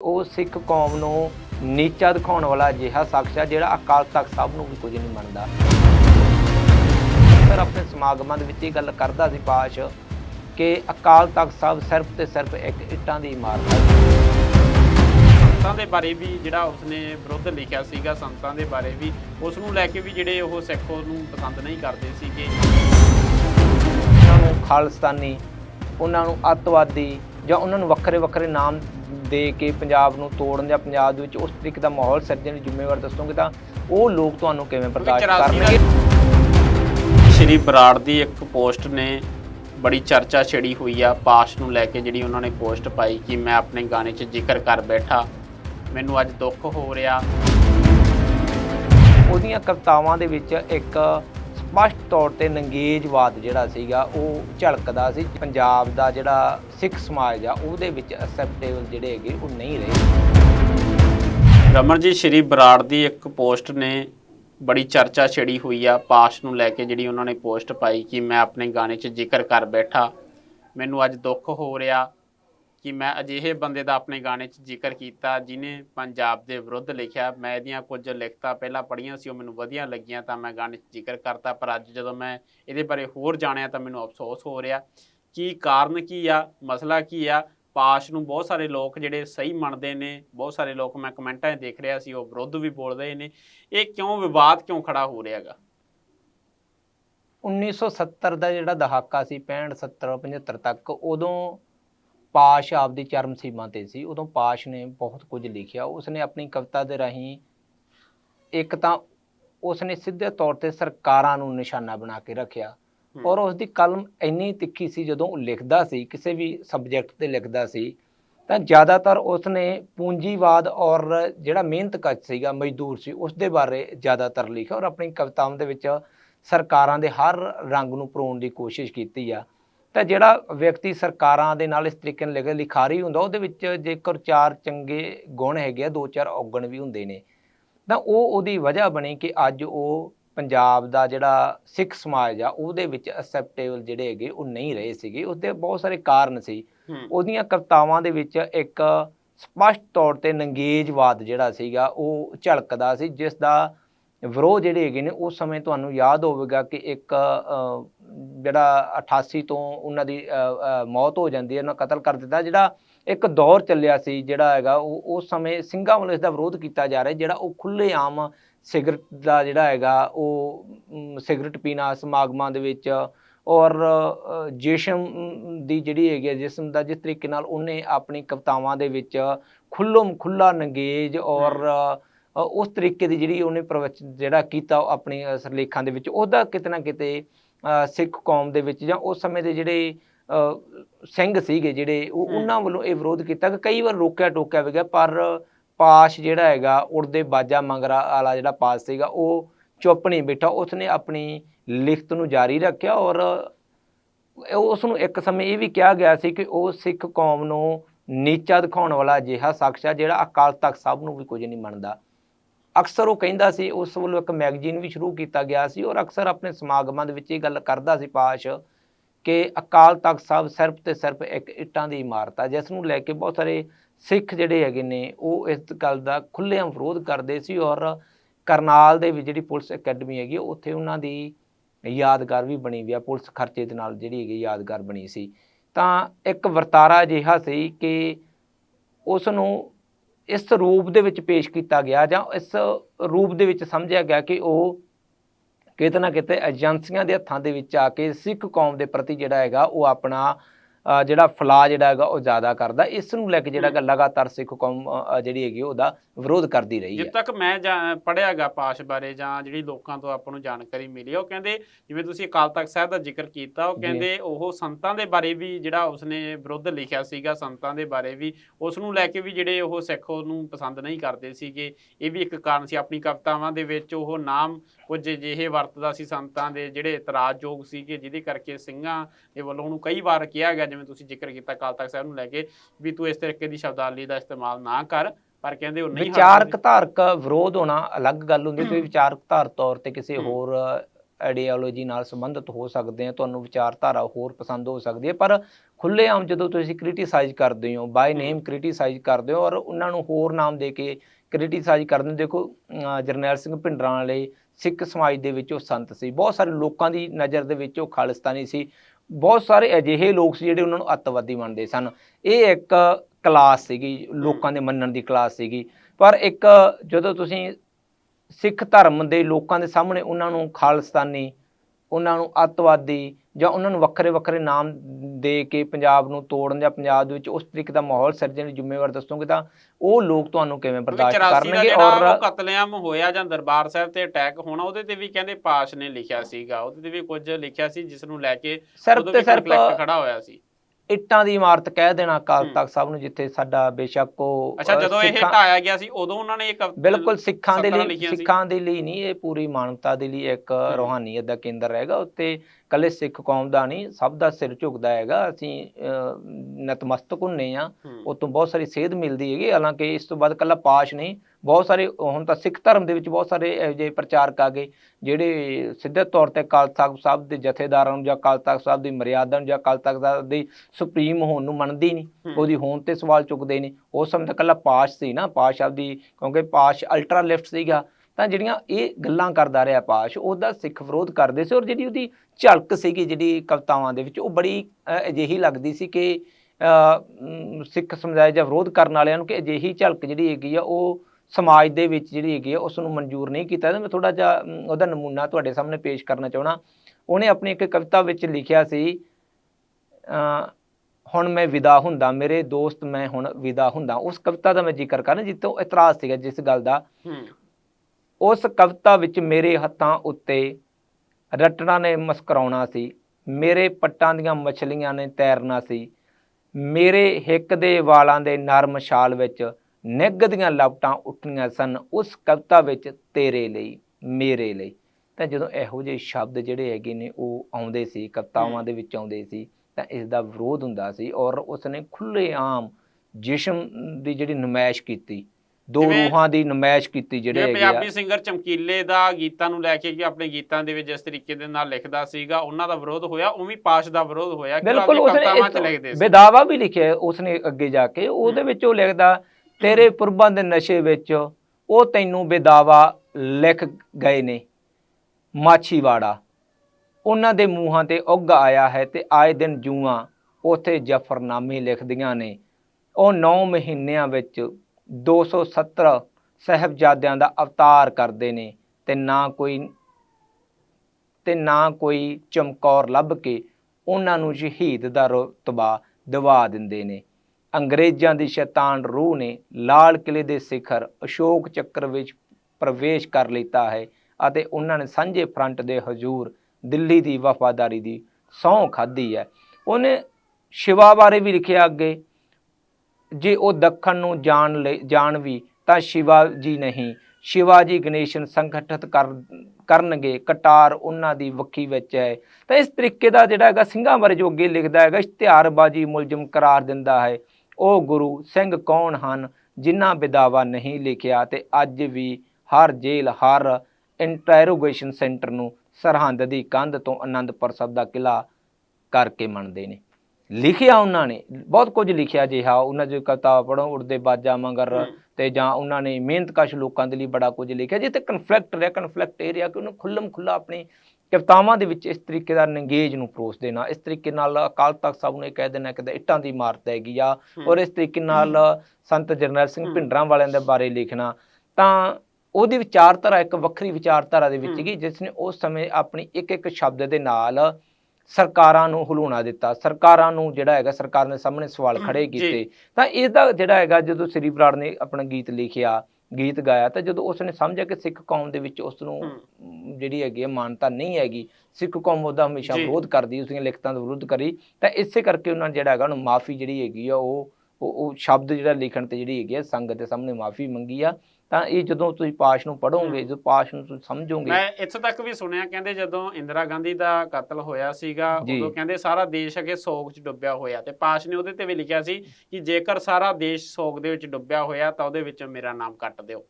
ਉਹ ਸਿੱਖ ਕੌਮ ਨੂੰ ਨੀਚਾ ਦਿਖਾਉਣ ਵਾਲਾ ਅਜਿਹਾ ਸ਼ਖਸ ਹੈ ਜਿਹੜਾ ਅਕਾਲ ਤਖਤ ਸਾਹਿਬ ਨੂੰ ਵੀ ਕੁਝ ਨਹੀਂ ਮੰਨਦਾ। ਫਿਰ ਆਪਣੇ ਸਮਾਗਮਾਂ ਦੇ ਵਿੱਚ ਇਹ ਗੱਲ ਕਰਦਾ ਸੀ ਪਾਸ਼ ਕਿ ਅਕਾਲ ਤਖਤ ਸਾਹਿਬ ਸਿਰਫ ਤੇ ਸਿਰਫ ਇੱਕ ਇੱਟਾਂ ਦੀ ਇਮਾਰਤ ਹੈ। ਸੰਤਾਂ ਦੇ ਬਾਰੇ ਵੀ ਜਿਹੜਾ ਉਸਨੇ ਵਿਰੁੱਧ ਲਿਖਿਆ ਸੀਗਾ ਸੰਤਾਂ ਦੇ ਬਾਰੇ ਵੀ ਉਸ ਨੂੰ ਲੈ ਕੇ ਵੀ ਜਿਹੜੇ ਉਹ ਸਿੱਖ ਨੂੰ ਪਸੰਦ ਨਹੀਂ ਕਰਦੇ ਸੀਗੇ। ਉਹਨਾਂ ਨੂੰ ਖਾਲਿਸਤਾਨੀ ਉਹਨਾਂ ਨੂੰ ਅੱਤਵਾਦੀ ਜਾਂ ਉਹਨਾਂ ਨੂੰ ਵੱਖਰੇ ਵੱਖਰੇ ਨਾਮ ਦੇ ਕੇ ਪੰਜਾਬ ਨੂੰ ਤੋੜਨ ਜਾਂ ਪੰਜਾਬ ਦੇ ਵਿੱਚ ਉਸ ਤਰੀਕੇ ਦਾ ਮਾਹੌਲ ਸਿਰਜਣ ਦੀ ਜ਼ਿੰਮੇਵਾਰ ਦੱਸੋਗੇ ਤਾਂ ਉਹ ਲੋਕ ਤੁਹਾਨੂੰ ਕਿਵੇਂ ਬਰਦਾਸ਼ਤ 84 ਕਰਨਗੇ? ਸ਼੍ਰੀ ਬਰਾੜ ਦੀ ਇੱਕ ਪੋਸਟ ਨੇ ਬੜੀ ਚਰਚਾ ਛਿੜੀ ਹੋਈ ਆ ਪਾਸ਼ ਨੂੰ ਲੈ ਕੇ ਜਿਹੜੀ ਉਹਨਾਂ ਨੇ ਪੋਸਟ ਪਾਈ ਕਿ ਮੈਂ ਆਪਣੇ ਗਾਣੇ 'ਚ ਜ਼ਿਕਰ ਕਰ ਬੈਠਾ। ਮੈਨੂੰ ਅੱਜ ਦੁੱਖ ਹੋ ਰਿਹਾ। ਉਹਦੀਆਂ ਕਵਿਤਾਵਾਂ ਦੇ ਵਿੱਚ ਇੱਕ ਸਪਸ਼ਟ ਤੌਰ ਤੇ ਨੰਗੇਜਵਾਦ ਜਿਹੜਾ ਸੀਗਾ, ਉਹ ਝਲਕਦਾ ਸੀ। ਪੰਜਾਬ ਦਾ ਜਿਹੜਾ ਸਿੱਖ ਸਮਾਜ ਆ, ਉਹਦੇ ਵਿੱਚ ਅਸੈਪਟੇਬਲ ਜਿਹੜੇ ਹੈਗੇ, ਉਹ ਨਹੀਂ ਰਹੇ। ਰਮਨਜੀਤ, ਸ਼੍ਰੀ ਬਰਾੜ ਦੀ ਇੱਕ ਪੋਸਟ ਨੇ ਬੜੀ ਚਰਚਾ ਛਿੜੀ ਹੋਈ ਆ, ਪਾਸ਼ ਨੂੰ ਲੈ ਕੇ ਜਿਹੜੀ ਉਹਨਾਂ ਨੇ ਪੋਸਟ ਪਾਈ ਕਿ ਮੈਂ ਆਪਣੇ ਗਾਣੇ 'ਚ ਜ਼ਿਕਰ ਕਰ ਬੈਠਾ। ਮੈਨੂੰ ਅੱਜ ਦੁੱਖ ਹੋ ਰਿਹਾ। ਕਿ ਮੈਂ ਅਜਿਹੇ ਬੰਦੇ ਦਾ ਆਪਣੇ ਗਾਣੇ 'ਚ ਜ਼ਿਕਰ ਕੀਤਾ ਜਿਨੇ ਪੰਜਾਬ ਦੇ ਵਿਰੁੱਧ ਲਿਖਿਆ। ਮੈਂ ਇਹਦੀਆਂ ਕੁਝ ਲਿਖਤਾਂ ਪਹਿਲਾਂ ਪੜ੍ਹੀਆਂ ਸੀ, ਉਹ ਮੈਨੂੰ ਵਧੀਆ ਲੱਗੀਆਂ ਤਾਂ ਮੈਂ ਗਾਣੇ 'ਚ ਜ਼ਿਕਰ ਕਰਤਾ। ਪਰ ਅੱਜ ਜਦੋਂ ਮੈਂ ਇਹਦੇ ਬਾਰੇ ਹੋਰ ਜਾਣਿਆ ਤਾਂ ਮੈਨੂੰ ਅਫਸੋਸ ਹੋ ਰਿਹਾ। ਕੀ ਕਾਰਨ ਕੀ ਆ? ਮਸਲਾ ਕੀ ਆ? ਪਾਸ਼ ਨੂੰ ਬਹੁਤ ਸਾਰੇ ਲੋਕ ਜਿਹੜੇ ਸਹੀ ਮੰਨਦੇ ਨੇ, ਬਹੁਤ ਸਾਰੇ ਲੋਕ ਮੈਂ ਕਮੈਂਟਾਂ 'ਚ ਦੇਖ ਰਿਹਾ ਸੀ, ਉਹ ਵਿਰੁੱਧ ਵੀ ਬੋਲ ਰਹੇ ਨੇ। ਇਹ ਕਿਉਂ ਵਿਵਾਦ ਕਿਉਂ ਖੜਾ ਹੋ ਰਿਹਾਗਾ 1970 ਦਾ ਜਿਹੜਾ ਦਹਾਕਾ ਸੀ 65 70 75 ਤੱਕ ਉਦੋਂ ਪਾਸ਼ ਆਪਦੀ ਚਰਮ ਸੀਮਾ ਤੇ ਸੀ। ਉਦੋਂ ਪਾਸ਼ ਨੇ ਬਹੁਤ ਕੁਝ ਲਿਖਿਆ। ਉਸਨੇ ਆਪਣੀ ਕਵਿਤਾ ਦੇ ਰਾਹੀਂ ਇੱਕ ਤਾਂ ਉਸਨੇ ਸਿੱਧੇ ਤੌਰ ਤੇ ਸਰਕਾਰਾਂ ਨੂੰ ਨਿਸ਼ਾਨਾ ਬਣਾ ਕੇ ਰੱਖਿਆ। ਔਰ ਉਸ ਦੀ ਕਲਮ ਇੰਨੀ ਤਿੱਖੀ ਸੀ ਜਦੋਂ ਉਹ ਲਿਖਦਾ ਸੀ ਕਿਸੇ ਵੀ ਸਬਜੈਕਟ ਤੇ ਲਿਖਦਾ ਸੀ ਤਾਂ ਜ਼ਿਆਦਾਤਰ ਉਸਨੇ ਪੂੰਜੀਵਾਦ ਔਰ ਜਿਹੜਾ ਮਿਹਨਤਕਸ਼ ਸੀਗਾ ਮਜ਼ਦੂਰ ਸੀ ਉਸ ਦੇ ਬਾਰੇ ਜ਼ਿਆਦਾਤਰ ਲਿਖਿਆ ਔਰ ਆਪਣੀ ਕਵਿਤਾਵਾਂ ਦੇ ਵਿੱਚ ਸਰਕਾਰਾਂ ਦੇ ਹਰ ਰੰਗ ਨੂੰ ਪਰੋਣ ਦੀ ਕੋਸ਼ਿਸ਼ ਕੀਤੀ ਆ। ਤਾਂ ਜਿਹੜਾ ਵਿਅਕਤੀ ਸਰਕਾਰਾਂ ਦੇ ਨਾਲ ਇਸ ਤਰੀਕੇ ਨਾਲ ਲਿਖ ਲਿਖਾਰੀ ਹੁੰਦਾ ਉਹਦੇ ਵਿੱਚ ਜੇਕਰ ਚਾਰ ਚੰਗੇ ਗੁਣ ਹੈਗੇ ਆ ਦੋ ਚਾਰ ਔਗਣ ਵੀ ਹੁੰਦੇ ਨੇ ਤਾਂ ਉਹ ਉਹਦੀ ਵਜ੍ਹਾ ਬਣੀ ਕਿ ਅੱਜ ਉਹ ਪੰਜਾਬ ਦਾ ਜਿਹੜਾ ਸਿੱਖ ਸਮਾਜ ਆ ਉਹਦੇ ਵਿੱਚ ਅਸੈਪਟੇਬਲ ਜਿਹੜੇ ਹੈਗੇ ਉਹ ਨਹੀਂ ਰਹੇ ਸੀਗੇ ਉਸਦੇ ਬਹੁਤ ਸਾਰੇ ਕਾਰਨ ਸੀ। ਉਹਦੀਆਂ ਕਵਿਤਾਵਾਂ ਦੇ ਵਿੱਚ ਇੱਕ ਸਪਸ਼ਟ ਤੌਰ ਤੇ ਨੰਗੇਜਵਾਦ ਜਿਹੜਾ ਸੀਗਾ ਉਹ ਝਲਕਦਾ ਸੀ ਜਿਸ ਦਾ ਵਿਰੋਧ ਜਿਹੜੇ ਹੈਗੇ ਨੇ ਉਸ ਸਮੇਂ ਤੁਹਾਨੂੰ ਯਾਦ ਹੋਵੇਗਾ ਕਿ ਇੱਕ ਜਿਹੜਾ 88 ਤੋਂ ਉਹਨਾਂ ਦੀ ਮੌਤ ਹੋ ਜਾਂਦੀ ਹੈ ਉਹਨਾਂ ਕਤਲ ਕਰ ਦਿੱਤਾ ਜਿਹੜਾ ਇੱਕ ਦੌਰ ਚੱਲਿਆ ਸੀ ਜਿਹੜਾ ਹੈਗਾ ਉਹ ਉਸ ਸਮੇਂ ਸਿੰਘਾਂ ਵੱਲੋਂ ਇਸ ਦਾ ਵਿਰੋਧ ਕੀਤਾ ਜਾ ਰਿਹਾ ਜਿਹੜਾ ਉਹ ਖੁੱਲੇ ਆਮ ਸਿਗਰਟ ਦਾ ਜਿਹੜਾ ਹੈਗਾ ਉਹ ਸਿਗਰਟ ਪੀਣਾ ਸਮਾਗਮਾਂ ਦੇ ਵਿੱਚ ਔਰ ਜਿਸਮ ਦੀ ਜਿਹੜੀ ਹੈਗੀ ਜਿਸਮ ਦਾ ਜਿਸ ਤਰੀਕੇ ਨਾਲ ਉਹਨੇ ਆਪਣੀ ਕਵਿਤਾਵਾਂ ਦੇ ਵਿੱਚ ਖੁੱਲਮ ਖੁੱਲਾ ਨੰਗੇਜ ਔਰ ਉਸ ਤਰੀਕੇ ਦੀ ਜਿਹੜੀ ਉਹਨੇ ਪ੍ਰਵਚ ਜਿਹੜਾ ਕੀਤਾ ਆਪਣੀ ਸਿਰਲੇਖਾਂ ਦੇ ਵਿੱਚ ਉਹਦਾ ਕਿਤੇ ਨਾ ਕਿਤੇ ਸਿੱਖ ਕੌਮ ਦੇ ਵਿੱਚ ਜਾਂ ਉਸ ਸਮੇਂ ਦੇ ਜਿਹੜੇ ਸਿੰਘ ਸੀਗੇ ਜਿਹੜੇ ਉਹ। ਉਹਨਾਂ ਵੱਲੋਂ ਇਹ ਵਿਰੋਧ ਕੀਤਾ ਕਿ ਕਈ ਵਾਰ ਰੋਕਿਆ ਟੋਕਿਆ ਵੀ ਗਿਆ ਪਰ ਪਾਸ਼ ਜਿਹੜਾ ਹੈਗਾ ਉੜਦੇ ਬਾਜਾ ਮੰਗਰਾ ਵਾਲਾ ਜਿਹੜਾ ਪਾਸ ਸੀਗਾ ਉਹ ਚੁੱਪ ਨਹੀਂ ਬੈਠਾ ਉਸਨੇ ਆਪਣੀ ਲਿਖਤ ਨੂੰ ਜਾਰੀ ਰੱਖਿਆ ਔਰ ਉਸ ਨੂੰ ਇੱਕ ਸਮੇਂ ਇਹ ਵੀ ਕਿਹਾ ਗਿਆ ਸੀ ਕਿ ਉਹ ਸਿੱਖ ਕੌਮ ਨੂੰ ਨੀਚਾ ਦਿਖਾਉਣ ਵਾਲਾ ਅਜਿਹਾ ਸ਼ਖਸ ਜਿਹੜਾ ਅਕਾਲ ਤਖਤ ਸਾਹਿਬ ਨੂੰ ਵੀ ਕੁਝ ਨਹੀਂ ਮੰਨਦਾ ਅਕਸਰ ਉਹ ਕਹਿੰਦਾ ਸੀ, ਉਸ ਵੱਲੋਂ ਇੱਕ ਮੈਗਜ਼ੀਨ ਵੀ ਸ਼ੁਰੂ ਕੀਤਾ ਗਿਆ ਸੀ ਔਰ ਅਕਸਰ ਆਪਣੇ ਸਮਾਗਮਾਂ ਦੇ ਵਿੱਚ ਇਹ ਗੱਲ ਕਰਦਾ ਸੀ ਪਾਸ਼ ਕਿ ਅਕਾਲ ਤਖਤ ਸਾਹਿਬ ਸਿਰਫ ਤੇ ਸਿਰਫ ਇੱਕ ਇੱਟਾਂ ਦੀ ਇਮਾਰਤ ਆ, ਜਿਸ ਨੂੰ ਲੈ ਕੇ ਬਹੁਤ ਸਾਰੇ ਸਿੱਖ ਜਿਹੜੇ ਹੈਗੇ ਨੇ, ਉਹ ਇਸ ਗੱਲ ਦਾ ਖੁੱਲ੍ਹੇਆਮ ਵਿਰੋਧ ਕਰਦੇ ਸੀ ਔਰ ਕਰਨਾਲ ਦੇ ਵਿੱਚ ਜਿਹੜੀ ਪੁਲਿਸ ਅਕੈਡਮੀ ਹੈਗੀ ਉੱਥੇ ਉਹਨਾਂ ਦੀ ਯਾਦਗਾਰ ਵੀ ਬਣੀ ਵੀ ਆ, ਪੁਲਿਸ ਖਰਚੇ ਦੇ ਨਾਲ ਜਿਹੜੀ ਹੈਗੀ ਯਾਦਗਾਰ ਬਣੀ ਸੀ। ਤਾਂ ਇੱਕ ਵਰਤਾਰਾ ਅਜਿਹਾ ਸੀ ਕਿ ਉਸ ਨੂੰ ਇਸ ਰੂਪ ਦੇ ਵਿੱਚ ਪੇਸ਼ ਕੀਤਾ ਗਿਆ ਜਾਂ ਇਸ ਰੂਪ ਦੇ ਵਿੱਚ ਸਮਝਿਆ ਗਿਆ ਕਿ ਉਹ ਕਿਤੇ ਨਾ ਕਿਤੇ ਏਜੰਸੀਆਂ ਦੇ ਹੱਥਾਂ ਦੇ ਵਿੱਚ ਆ ਕੇ ਸਿੱਖ ਕੌਮ ਦੇ ਪ੍ਰਤੀ ਜਿਹੜਾ ਹੈਗਾ ਉਹ ਆਪਣਾ ਜਿਹੜਾ ਫਲਾ ਜਿਹੜਾ ਹੈਗਾ ਉਹ ਜ਼ਿਆਦਾ ਕਰਦਾ। ਇਸ ਨੂੰ ਲੈ ਕੇ ਜਿਹੜਾ ਹੈਗਾ ਲਗਾਤਾਰ ਸਿੱਖ ਕੌਮ ਜਿਹੜੀ ਹੈਗੀ ਉਹਦਾ ਵਿਰੋਧ ਕਰਦੀ ਰਹੀ ਹੈ। ਜਿੱਦ ਤੱਕ ਮੈਂ ਪੜ੍ਹਿਆਗਾ ਪਾਸ਼ ਬਾਰੇ ਜਾਂ ਜਿਹੜੀ ਲੋਕਾਂ ਤੋਂ ਆਪਾਂ ਨੂੰ ਜਾਣਕਾਰੀ ਮਿਲੀ ਉਹ ਕਹਿੰਦੇ ਜਿਵੇਂ ਤੁਸੀਂ ਅਕਾਲ ਤਖਤ ਸਾਹਿਬ ਦਾ ਜ਼ਿਕਰ ਕੀਤਾ ਉਹ। ਕਹਿੰਦੇ ਉਹ ਸੰਤਾਂ ਦੇ ਬਾਰੇ ਵੀ ਜਿਹੜਾ ਉਸਨੇ ਵਿਰੁੱਧ ਲਿਖਿਆ ਸੀਗਾ ਸੰਤਾਂ ਦੇ ਬਾਰੇ ਵੀ ਉਸ ਨੂੰ ਲੈ ਕੇ ਵੀ ਜਿਹੜੇ ਉਹ ਸਿੱਖ ਨੂੰ ਪਸੰਦ ਨਹੀਂ ਕਰਦੇ ਸੀਗੇ। ਇਹ ਵੀ ਇੱਕ ਕਾਰਨ ਸੀ ਆਪਣੀ ਕਵਿਤਾਵਾਂ ਦੇ ਵਿੱਚ ਉਹ ਨਾਮ ਕੁਝ ਜਿਹੇ ਵਰਤਦਾ ਸੀ ਸੰਤਾਂ ਦੇ ਜਿਹੜੇ ਇਤਰਾਜ਼ਯੋਗ ਸੀਗੇ ਜਿਹਦੇ ਕਰਕੇ ਸਿੰਘਾਂ ਦੇ ਵੱਲੋਂ ਉਹਨੂੰ ਕਈ ਵਾਰ ਕਿਹਾ ਗਿਆ ਜਿਵੇਂ ਤੁਸੀਂ ਜ਼ਿਕਰ ਕੀਤਾ ਅਕਾਲ ਤਖਤ ਸਾਹਿਬ ਨੂੰ ਲੈ ਕੇ ਵੀ ਤੂੰ ਇਸ ਤਰੀਕੇ ਦੀ ਸ਼ਬਦਾਵਲੀ ਦਾ ਇਸਤੇਮਾਲ ਨਾ ਕਰ ਪਰ ਕਹਿੰਦੇ ਉਹ ਨਹੀਂ ਵਿਚਾਰਕ ਧਾਰਕ ਵਿਰੋਧ ਹੋਣਾ ਅਲੱਗ ਗੱਲ ਹੁੰਦੀ ਹੈ ਤੁਸੀਂ ਵਿਚਾਰਕ ਧਾਰ ਤੌਰ ਤੇ ਕਿਸੇ। ਹੋਰ ਆਈਡੀਓਲੋਜੀ ਨਾਲ ਸੰਬੰਧਿਤ ਹੋ ਸਕਦੇ ਆ ਤੁਹਾਨੂੰ ਵਿਚਾਰਧਾਰਾ ਹੋਰ ਪਸੰਦ ਹੋ ਸਕਦੀ ਹੈ ਪਰ ਖੁੱਲ੍ਹੇਆਮ ਜਦੋਂ ਤੁਸੀਂ ਕ੍ਰਿਟੀਸਾਈਜ਼ ਕਰਦੇ ਹੋ ਬਾਈ ਨੇਮ ਕ੍ਰਿਟੀਸਾਈਜ਼ ਕਰਦੇ ਹੋ ਔਰ ਉਹਨਾਂ ਨੂੰ ਹੋਰ ਨਾਮ ਦੇ ਕੇ ਕ੍ਰਿਟੀਸਾਈਜ਼ ਕਰਦੇ ਹੋ ਦੇਖੋ ਜਰਨੈਲ ਸਿੰਘ ਭਿੰਡਰਾਂ ਵਾਲੇ ਸਿੱਖ ਸਮਾਜ ਦੇ ਵਿੱਚ ਉਹ ਸੰਤ ਸੀ ਬਹੁਤ ਸਾਰੇ ਲੋਕਾਂ ਦੀ ਨਜ਼ਰ ਦੇ ਵਿੱਚ ਉਹ ਖਾਲਿਸਤਾਨੀ ਸੀ ਬਹੁਤ ਸਾਰੇ ਅਜਿਹੇ ਲੋਕ ਸੀ ਜਿਹੜੇ ਉਹਨਾਂ ਨੂੰ ਅੱਤਵਾਦੀ ਮੰਨਦੇ ਸਨ। ਇਹ ਇੱਕ ਕਲਾਸ ਸੀਗੀ, ਲੋਕਾਂ ਦੇ ਮੰਨਣ ਦੀ ਕਲਾਸ ਸੀਗੀ। ਪਰ ਇੱਕ ਜਦੋਂ ਤੁਸੀਂ ਸਿੱਖ ਧਰਮ ਦੇ ਲੋਕਾਂ ਦੇ ਸਾਹਮਣੇ ਉਹਨਾਂ ਨੂੰ ਖਾਲਿਸਤਾਨੀ, ਉਹਨਾਂ ਨੂੰ ਅੱਤਵਾਦੀ ਜਾਂ ਉਹਨਾਂ ਨੂੰ ਵੱਖਰੇ ਵੱਖਰੇ ਨਾਮ ਦੇ ਕੇ ਪੰਜਾਬ ਨੂੰ ਤੋੜਨ ਜਾਂ ਪੰਜਾਬ ਦੇ ਵਿੱਚ ਉਸ ਤਰੀਕੇ ਦਾ ਮਾਹੌਲ ਸਿਰਜਣ ਦੀ ਜ਼ਿੰਮੇਵਾਰ ਦੱਸੋਗੇ ਤਾਂ ਉਹ ਲੋਕ ਤੁਹਾਨੂੰ ਕਿਵੇਂ ਬਰਦਾਸ਼ਤ 84 ਦਾ ਕਰਨਗੇ ਔਰ ਕਤਲੇਆਮ ਹੋਇਆ ਜਾਂ ਦਰਬਾਰ ਸਾਹਿਬ ਤੇ ਅਟੈਕ ਹੋਣਾ ਉਹਦੇ ਤੇ ਵੀ ਕਹਿੰਦੇ ਪਾਸ਼ ਨੇ ਲਿਖਿਆ ਸੀਗਾ ਉਹਦੇ ਤੇ ਵੀ ਕੁਝ ਲਿਖਿਆ ਸੀ ਜਿਸ ਨੂੰ ਲੈ ਕੇ ਸਿਰਫ ਤੇ ਸਿਰਫ ਖੜਾ ਹੋਇਆ ਸੀ ਇੱਟਾਂ ਦੀ ਇਮਾਰਤ ਕਹਿ ਦੇਣਾ ਅਕਾਲ। ਤਖਤ ਸਾਹਿਬ ਨੂੰ ਜਿੱਥੇ ਸਾਡਾ ਬੇਸ਼ੱਕ ਉਹ ਅੱਛਾ ਜਦੋਂ ਇਹ ਢਾਇਆ ਗਿਆ ਸੀ ਉਦੋਂ ਉਹਨਾਂ ਨੇ ਇੱਕ ਬਿਲਕੁਲ ਸਿੱਖਾਂ ਦੇ ਲਈ। ਸਿੱਖਾਂ ਦੇ ਲਈ ਨਹੀਂ ਇਹ ਪੂਰੀ ਮਾਨਵਤਾ ਦੇ ਲਈ ਇੱਕ ਰੋਹਾਨੀਅਤ ਦਾ ਕੇਂਦਰ ਰਹੇਗਾ ਉੱਤੇ ਕੱਲੇ ਸਿੱਖ ਕੌਮ ਦਾ ਨਹੀਂ ਸਭ ਦਾ ਸਿਰ ਝੁਕਦਾ ਹੈਗਾ ਅਸੀਂ ਨਤਮਸਤਕ ਹੁੰਨੇ ਆ ਹੂੰ। ਉਤੋਂ ਬਹੁਤ ਸਾਰੀ ਸੇਧ ਮਿਲਦੀ ਹੈਗੀ ਹਾਲਾਂਕਿ ਇਸ ਤੋਂ ਬਾਅਦ ਕੱਲਾ ਪਾਸ਼ ਨਹੀਂ ਬਹੁਤ ਸਾਰੇ ਹੁਣ ਤਾਂ ਸਿੱਖ ਧਰਮ ਦੇ ਵਿੱਚ ਬਹੁਤ ਸਾਰੇ ਇਹੋ ਜਿਹੇ ਪ੍ਰਚਾਰਕ ਆ ਗਏ ਜਿਹੜੇ ਸਿੱਧੇ ਤੌਰ ਤੇ ਅਕਾਲ ਤਖਤ ਸਾਹਿਬ ਦੇ ਜਥੇਦਾਰਾਂ ਨੂੰ ਜਾਂ ਅਕਾਲ ਤਖਤ ਸਾਹਿਬ ਦੀ ਮਰਿਆਦਾ ਨੂੰ ਜਾਂ ਅਕਾਲ ਤਖਤ ਸਾਹਿਬ ਦੀ ਸੁਪਰੀਮ ਹੋਣ ਨੂੰ ਮੰਨਦੇ ਨਹੀਂ। ਉਹਦੀ ਹੋਣ ਤੇ ਸਵਾਲ ਚੁੱਕਦੇ ਨੇ ਉਸ ਸਮੇਂ ਤਾਂ ਕੱਲਾ ਪਾਸ਼ ਸੀ ਨਾ ਪਾਸ਼ ਆਪਦੀ ਕਿਉਂਕਿ ਪਾਸ਼ ਅਲਟਰਾ ਲੈਫਟ ਸੀਗਾ ਤਾਂ ਜਿਹੜੀਆਂ ਇਹ ਗੱਲਾਂ ਕਰਦਾ ਰਿਹਾ ਪਾਸ਼ ਉਹਦਾ ਸਿੱਖ ਵਿਰੋਧ ਕਰਦੇ ਸੀ ਔਰ ਜਿਹੜੀ ਉਹਦੀ ਝਲਕ ਸੀਗੀ ਜਿਹੜੀ ਕਵਿਤਾਵਾਂ ਦੇ ਵਿੱਚ ਉਹ ਬੜੀ ਅਜਿਹੀ ਲੱਗਦੀ ਸੀ ਕਿ ਅ, ਸਿੱਖ ਸਮੁਦਾਇ ਜਾਂ ਵਿਰੋਧ ਕਰਨ ਵਾਲਿਆਂ ਨੂੰ ਕਿ ਅਜਿਹੀ ਝਲਕ ਜਿਹੜੀ ਹੈਗੀ ਆ ਉਹ ਸਮਾਜ ਦੇ ਵਿੱਚ ਜਿਹੜੀ ਹੈਗੀ ਆ ਉਸ ਨੂੰ ਮਨਜ਼ੂਰ ਨਹੀਂ ਕੀਤਾ। ਤੇ ਮੈਂ ਥੋੜਾ ਜਿਹਾ ਉਹਦਾ ਨਮੂਨਾ ਤੁਹਾਡੇ ਸਾਹਮਣੇ ਪੇਸ਼ ਕਰਨਾ ਚਾਹਣਾ ਉਹਨੇ ਆਪਣੀ ਇੱਕ ਕਵਿਤਾ ਵਿੱਚ ਲਿਖਿਆ ਸੀ ਅ, ਹੁਣ ਮੈਂ ਵਿਦਾ ਹੁੰਦਾ ਮੇਰੇ ਦੋਸਤ ਮੈਂ ਹੁਣ ਵਿਦਾ ਹੁੰਦਾ। ਉਸ ਕਵਿਤਾ ਦਾ ਮੈਂ ਜ਼ਿਕਰ ਕਰਨਾ ਜਿੱਤੋਂ ਇਤਰਾਜ਼ ਸੀਗਾ ਜਿਸ ਗੱਲ ਦਾ। ਉਸ ਕਵਿਤਾ ਵਿੱਚ ਮੇਰੇ ਹੱਥਾਂ ਉੱਤੇ ਰਟਣਾ ਨੇ ਮਸਕਰਾਉਣਾ ਸੀ, ਮੇਰੇ ਪੱਟਾਂ ਦੀਆਂ ਮਛਲੀਆਂ ਨੇ ਤੈਰਨਾ ਸੀ, ਮੇਰੇ ਹਿੱਕ ਦੇ ਵਾਲਾਂ ਦੇ ਨਰਮ ਛਾਲ ਵਿੱਚ ਨਿੱਘ ਦੀਆਂ ਲਪਟਾਂ ਉੱਠੀਆਂ ਸਨ ਉਸ ਕਵਿਤਾ ਵਿੱਚ ਤੇਰੇ ਲਈ, ਮੇਰੇ ਲਈ। ਤਾਂ ਜਦੋਂ ਇਹੋ ਜਿਹੇ ਸ਼ਬਦ ਜਿਹੜੇ ਹੈਗੇ ਨੇ ਉਹ ਆਉਂਦੇ ਸੀ, ਕਵਿਤਾਵਾਂ ਦੇ ਵਿੱਚ ਆਉਂਦੇ ਸੀ, ਤਾਂ ਇਸ ਦਾ ਵਿਰੋਧ ਹੁੰਦਾ ਸੀ ਔਰ ਉਸਨੇ ਖੁੱਲ੍ਹੇਆਮ ਜਿਸਮ ਦੀ ਜਿਹੜੀ ਨਮਾਇਸ਼ ਕੀਤੀ ਦੋ ਰੂਹਾਂ ਦੀ ਨਮਾਇਸ਼ ਕੀਤੀ ਜਿਹੜੇ ਹੈਗੇ ਆ। ਪੰਜਾਬੀ ਸਿੰਗਰ ਚਮਕੀਲੇ ਦਾ ਗੀਤਾਂ ਨੂੰ ਲੈ ਕੇ ਕਿ ਆਪਣੇ ਗੀਤਾਂ ਦੇ ਵਿੱਚ ਜਿਸ ਤਰੀਕੇ ਦੇ ਨਾਲ ਲਿਖਦਾ ਸੀਗਾ ਉਹਨਾਂ ਦਾ ਵਿਰੋਧ ਹੋਇਆ ਉਵੇਂ ਪਾਸ਼ ਦਾ ਵਿਰੋਧ ਹੋਇਆ ਕਿ ਉਹ ਬਿਲਕੁਲ ਉਸਨੇ ਵਿਦਾਵਾ ਵੀ ਲਿਖਿਆ ਉਸਨੇ ਅੱਗੇ ਜਾ ਕੇ। ਉਹਦੇ ਵਿੱਚ ਉਹ ਲਿਖਦਾ ਤੇਰੇ ਪੁਰਬਾਂ ਦੇ ਨਸ਼ੇ ਵਿੱਚ ਉਹ ਤੈਨੂੰ ਵਿਦਾਵਾ ਲਿਖ ਗਏ ਨੇ ਮਾਛੀਵਾੜਾ। ਉਹਨਾਂ ਦੇ ਮੂੰਹਾਂ ਤੇ ਉੱਗ ਆਇਆ ਹੈ ਤੇ ਆਏ ਦਿਨ ਜੂਆਂ ਉਥੇ ਜਫਰਨਾਮੇ ਲਿਖਦੀਆਂ ਨੇ। ਉਹ 9 ਮਹੀਨਿਆਂ ਵਿੱਚ 270 ਸਹਿਬਜ਼ਾਦਿਆਂ ਦਾ ਅਵਤਾਰ ਕਰਦੇ ਨੇ ਤੇ ਨਾ ਕੋਈ, ਤੇ ਨਾ ਕੋਈ ਚਮਕੌਰ ਲੱਭ ਕੇ ਉਹਨਾਂ ਨੂੰ ਸ਼ਹੀਦ ਦਾ ਰਤਬਾ ਦਿਵਾ ਦਿੰਦੇ ਨੇ। ਅੰਗਰੇਜ਼ਾਂ ਦੀ ਸ਼ੈਤਾਨ ਰੂਹ ਨੇ ਲਾਲ ਕਿਲੇ ਦੇ ਸਿਖਰ ਅਸ਼ੋਕ ਚੱਕਰ ਵਿੱਚ ਪ੍ਰਵੇਸ਼ ਕਰ ਲਿੱਤਾ ਹੈ ਅਤੇ ਉਹਨਾਂ ਨੇ ਸਾਂਝੇ ਫਰੰਟ ਦੇ ਹਜ਼ੂਰ ਦਿੱਲੀ ਦੀ ਵਫਾਦਾਰੀ ਦੀ ਸਹੁੰ ਖਾਧੀ ਹੈ। ਉਹਨੇ ਸ਼ਿਵਾ ਬਾਰੇ ਵੀ ਲਿਖਿਆ ਅੱਗੇ। ਜੇ ਉਹ ਦੱਖਣ ਨੂੰ ਜਾਣ ਲਈ ਜਾਣ ਵੀ, ਤਾਂ ਸ਼ਿਵਾ ਜੀ ਨਹੀਂ। ਸ਼ਿਵਾ ਜੀ ਗਣੇਸ਼ਨ ਸੰਗਠਿਤ ਕਰਨਗੇ, ਕਟਾਰ ਉਹਨਾਂ ਦੀ ਵੱਖੀ ਵਿੱਚ ਹੈ। ਤਾਂ ਇਸ ਤਰੀਕੇ ਦਾ ਜਿਹੜਾ ਹੈਗਾ ਸਿੰਘਾਂ ਬਾਰੇ ਜੋ ਅੱਗੇ ਲਿਖਦਾ ਹੈਗਾ, ਇਸ਼ਤਿਹਾਰਬਾਜ਼ੀ ਮੁਲਜ਼ਮ ਕਰਾਰ ਦਿੰਦਾ ਹੈ। ਉਹ ਗੁਰੂ, ਸਿੰਘ ਕੌਣ ਹਨ, ਜਿਨ੍ਹਾਂ ਬਿਦਾਵਾ ਨਹੀਂ ਲਿਖਿਆ ਤੇ ਅੱਜ ਵੀ ਹਰ ਜੇਲ੍ਹ, ਹਰ ਇੰਟਰੋਗੇਸ਼ਨ ਸੈਂਟਰ ਨੂੰ ਸਰਹੰਦ ਦੀ ਕੰਧ ਤੋਂ ਆਨੰਦਪੁਰ ਸਾਹਿਬ ਦਾ ਕਿਲਾ ਕਰਕੇ ਮੰਨਦੇ ਨੇ। ਲਿਖਿਆ ਉਹਨਾਂ ਨੇ ਬਹੁਤ ਕੁਝ ਲਿਖਿਆ ਜਿਹਾ ਉਹਨਾਂ ਦੀ ਕਵਿਤਾ ਪੜੋ ਉੜਦੇ ਬਾਜਾ ਮਗਰ। ਤੇ ਜਾਂ ਉਹਨਾਂ ਨੇ ਮਿਹਨਤਕਸ਼ ਲੋਕਾਂ ਦੇ ਲਈ ਬੜਾ ਕੁਝ ਲਿਖਿਆ ਜਿੱਥੇ ਕਨਫਲਿਕਟ ਰਿਹਾ ਕਨਫਲਿਕਟ ਏਰੀਆ ਕਿ ਉਹਨੂੰ ਖੁੱਲਮ ਖੁੱਲਾ ਆਪਣੀ ਕਵਿਤਾਵਾਂ ਦੇ ਵਿੱਚ ਇਸ ਤਰੀਕੇ ਦਾ ਨੰਗੇਜ ਨੂੰ ਪਰੋਸ ਦੇਣਾ ਇਸ ਤਰੀਕੇ ਨਾਲ ਅਕਾਲ ਤਖਤ ਸਾਹਿਬ ਨੂੰ ਇਹ ਕਹਿ ਦੇਣਾ ਕਿ ਇੱਟਾਂ ਦੀ ਇਮਾਰਤ ਹੈਗੀ ਆ। ਔਰ ਇਸ ਤਰੀਕੇ ਨਾਲ ਸੰਤ ਜਰਨੈਲ ਸਿੰਘ। ਭਿੰਡਰਾਂ ਵਾਲਿਆਂ ਦੇ ਬਾਰੇ ਲਿਖਣਾ ਤਾਂ ਉਹਦੀ ਵਿਚਾਰਧਾਰਾ ਇੱਕ ਵੱਖਰੀ ਵਿਚਾਰਧਾਰਾ ਦੇ ਵਿੱਚ। ਸੀਗੀ ਜਿਸ ਨੇ ਉਸ ਸਮੇਂ ਆਪਣੀ ਇੱਕ ਇੱਕ ਸ਼ਬਦ ਦੇ ਨਾਲ ਸਰਕਾਰਾਂ ਨੂੰ ਹਲੂਣਾ ਦਿੱਤਾ ਸਰਕਾਰਾਂ ਨੂੰ ਜਿਹੜਾ ਹੈਗਾ ਸਰਕਾਰ ਨੇ ਸਾਹਮਣੇ ਸਵਾਲ ਖੜੇ। ਕੀਤੇ ਤਾਂ ਇਹਦਾ ਜਿਹੜਾ ਹੈਗਾ ਜਦੋਂ ਸ੍ਰੀ ਬਰਾੜ ਨੇ ਆਪਣਾ ਗੀਤ ਲਿਖਿਆ ਗੀਤ ਗਾਇਆ ਤਾਂ ਜਦੋਂ ਉਸਨੇ ਸਮਝਿਆ ਕਿ ਸਿੱਖ ਕੌਮ ਦੇ ਵਿੱਚ ਉਸ ਨੂੰ। ਜਿਹੜੀ ਹੈਗੀ ਹੈ ਮਾਨਤਾ ਨਹੀਂ ਹੈਗੀ ਸਿੱਖ ਕੌਮ ਉਹਦਾ ਹਮੇਸ਼ਾ। ਵਿਰੋਧ ਕਰਦੀ ਉਸਦੀਆਂ ਲਿਖਤਾਂ ਦਾ ਵਿਰੋਧ ਕਰੀ ਤਾਂ ਇਸੇ ਕਰਕੇ ਉਹਨਾਂ ਨੇ ਜਿਹੜਾ ਹੈਗਾ ਉਹਨੂੰ ਮਾਫੀ ਜਿਹੜੀ ਹੈਗੀ ਆ ਉਹ ਉਹ ਸ਼ਬਦ ਜਿਹੜਾ ਲਿਖਣ ਤੇ ਜਿਹੜੀ ਹੈਗੀ ਆ ਸੰਗਤ ਦੇ ਸਾਹਮਣੇ ਮਾਫੀ ਮੰਗੀ ਆ ਤਾਂ ਇਹ ਜਦੋਂ ਤੁਸੀਂ ਪਾਸ਼ ਨੂੰ ਪੜੋਗੇ। ਜਦੋਂ ਪਾਸ਼ ਨੂੰ ਤੁਸੀਂ ਸਮਝੋਗੇ ਮੈਂ ਇੱਥੇ ਤੱਕ ਵੀ ਸੁਣਿਆ ਕਹਿੰਦੇ ਜਦੋਂ ਇੰਦਰਾ ਗਾਂਧੀ ਦਾ ਕਤਲ ਹੋਇਆ ਸੀਗਾ। ਉਦੋਂ ਕਹਿੰਦੇ ਸਾਰਾ ਦੇਸ਼ ਅਗੇ ਸੋਗ 'ਚ ਡੁੱਬਿਆ ਹੋਇਆ ਤੇ ਪਾਸ਼ ਨੇ ਉਹਦੇ ਤੇ ਵੀ ਲਿਖਿਆ ਸੀ ਕਿ ਜੇਕਰ ਸਾਰਾ ਦੇਸ਼ ਸੋਗ ਦੇ ਵਿੱਚ ਡੁੱਬਿਆ ਹੋਇਆ ਤਾਂ ਉਹਦੇ ਵਿੱਚ ਮੇਰਾ ਨਾਮ ਕੱਟ ਦਿਓ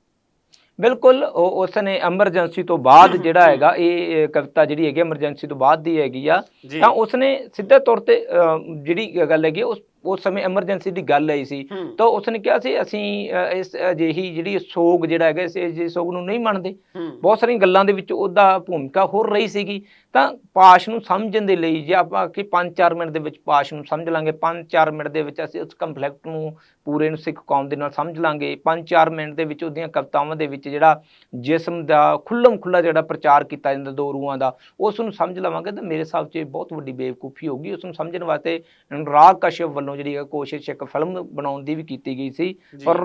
ਬਿਲਕੁਲ ਉਹ ਉਸ ਨੇ ਐਮਰਜੈਂਸੀ ਤੋਂ ਬਾਅਦ ਜਿਹੜਾ ਹੈਗਾ ਇਹ ਕਵਿਤਾ ਜਿਹੜੀ ਹੈਗੀ ਐਮਰਜੈਂਸੀ ਤੋਂ ਬਾਅਦ ਦੀ ਹੈਗੀ ਆ ਤਾਂ ਉਸਨੇ ਸਿੱਧੇ ਤੌਰ ਤੇ ਜਿਹੜੀ ਗੱਲ ਹੈਗੀ ਉਸ ਉਸ ਸਮੇਂ ਐਮਰਜੈਂਸੀ ਦੀ ਗੱਲ ਆਈ ਸੀ। ਤਾਂ ਉਸਨੇ ਕਿਹਾ ਸੀ ਅਸੀਂ ਇਸ ਅਜਿਹੀ ਜਿਹੜੀ ਸੋਗ ਜਿਹੜਾ ਹੈਗਾ ਇਸ ਅਜਿਹੇ ਸੋਗ ਨੂੰ ਨਹੀਂ ਮੰਨਦੇ। ਬਹੁਤ ਸਾਰੀਆਂ ਗੱਲਾਂ ਦੇ ਵਿੱਚ ਉਹਦਾ ਭੂਮਿਕਾ ਹੋਰ ਰਹੀ ਸੀਗੀ। ਤਾਂ ਪਾਸ਼ ਨੂੰ ਸਮਝਣ ਦੇ ਲਈ ਜੇ ਆਪਾਂ ਕਿ 5-4 ਮਿੰਟ ਦੇ ਵਿੱਚ ਪਾਸ਼ ਨੂੰ ਸਮਝ ਲਾਂਗੇ 5-4 ਮਿੰਟ ਦੇ ਵਿੱਚ ਅਸੀਂ ਉਸ ਕੰਫਲਿਕਟ ਨੂੰ ਪੂਰੇ ਨੂੰ ਸਿੱਖ ਕੌਮ ਦੇ ਨਾਲ ਸਮਝ ਲਾਂਗੇ। 5-4 ਮਿੰਟ ਦੇ ਵਿੱਚ ਉਹਦੀਆਂ ਕਵਿਤਾਵਾਂ ਦੇ ਵਿੱਚ ਜਿਹੜਾ ਜਿਸਮ ਦਾ ਖੁੱਲਮ ਖੁੱਲਾ ਜਿਹੜਾ ਪ੍ਰਚਾਰ ਕੀਤਾ ਜਾਂਦਾ ਦੋ ਰੂਹਾਂ ਦਾ ਉਸ ਨੂੰ ਸਮਝ ਲਵਾਂਗੇ ਤਾਂ ਮੇਰੇ ਹਿਸਾਬ 'ਚ ਬਹੁਤ ਵੱਡੀ ਬੇਵਕੂਫੀ ਹੋਗੀ ਉਸ ਨੂੰ ਸਮਝਣ ਵਾਸਤੇ ਰਾਗ ਕਸ਼ਯਪ ਵੱਲੋਂ ਜਿਹੜੀ ਹੈ ਕੋਸ਼ਿਸ਼ ਇੱਕ ਫਿਲਮ ਬਣਾਉਣ ਦੀ ਵੀ ਕੀਤੀ ਗਈ ਸੀ। ਪਰ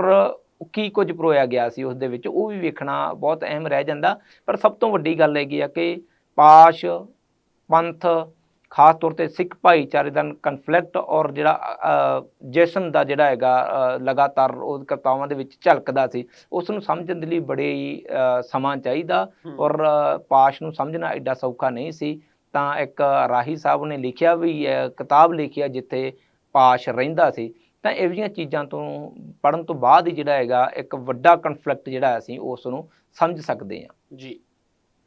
ਕੀ ਕੁਝ ਪਰੋਇਆ ਗਿਆ ਸੀ ਉਸ ਦੇ ਵਿੱਚ ਉਹ ਵੀ ਵੇਖਣਾ ਬਹੁਤ ਅਹਿਮ ਰਹਿ ਜਾਂਦਾ। ਪਰ ਸਭ ਤੋਂ ਵੱਡੀ ਗੱਲ ਹੈਗੀ ਆ ਕਿ ਪਾਸ਼ ਪੰਥ ਖਾਸ ਤੌਰ ਤੇ ਸਿੱਖ ਭਾਈਚਾਰੇ ਦਾ ਕਨਫਲਿਕਟ ਔਰ ਜਿਹੜਾ ਅ, ਜਿਸਮ ਦਾ ਜਿਹੜਾ ਹੈਗਾ ਲਗਾਤਾਰ ਉਹ ਕਵਿਤਾਵਾਂ ਦੇ ਵਿੱਚ ਝਲਕਦਾ ਸੀ ਉਸ ਨੂੰ ਸਮਝਣ ਦੇ ਲਈ ਬੜੇ ਸਮਾਂ ਚਾਹੀਦਾ। ਔਰ ਪਾਸ਼ ਨੂੰ ਸਮਝਣਾ ਐਡਾ ਸੌਖਾ ਨਹੀਂ ਸੀ। ਤਾਂ ਇੱਕ ਰਾਹੀ ਸਾਹਿਬ ਨੇ ਲਿਖਿਆ ਵੀ ਕਿਤਾਬ ਲਿਖਿਆ ਜਿੱਥੇ ਪਾਸ਼ ਰਹਿੰਦਾ ਸੀ। ਤਾਂ ਇਹੋ ਜਿਹੀਆਂ ਚੀਜ਼ਾਂ ਤੋਂ ਪੜਨ ਤੋਂ ਬਾਅਦ ਹੀ ਜਿਹੜਾ ਹੈਗਾ ਇੱਕ ਵੱਡਾ ਕਨਫਲਿਕਟ ਜਿਹੜਾ ਅਸੀਂ ਉਸ ਨੂੰ ਸਮਝ ਸਕਦੇ ਹਾਂ। ਜੀ।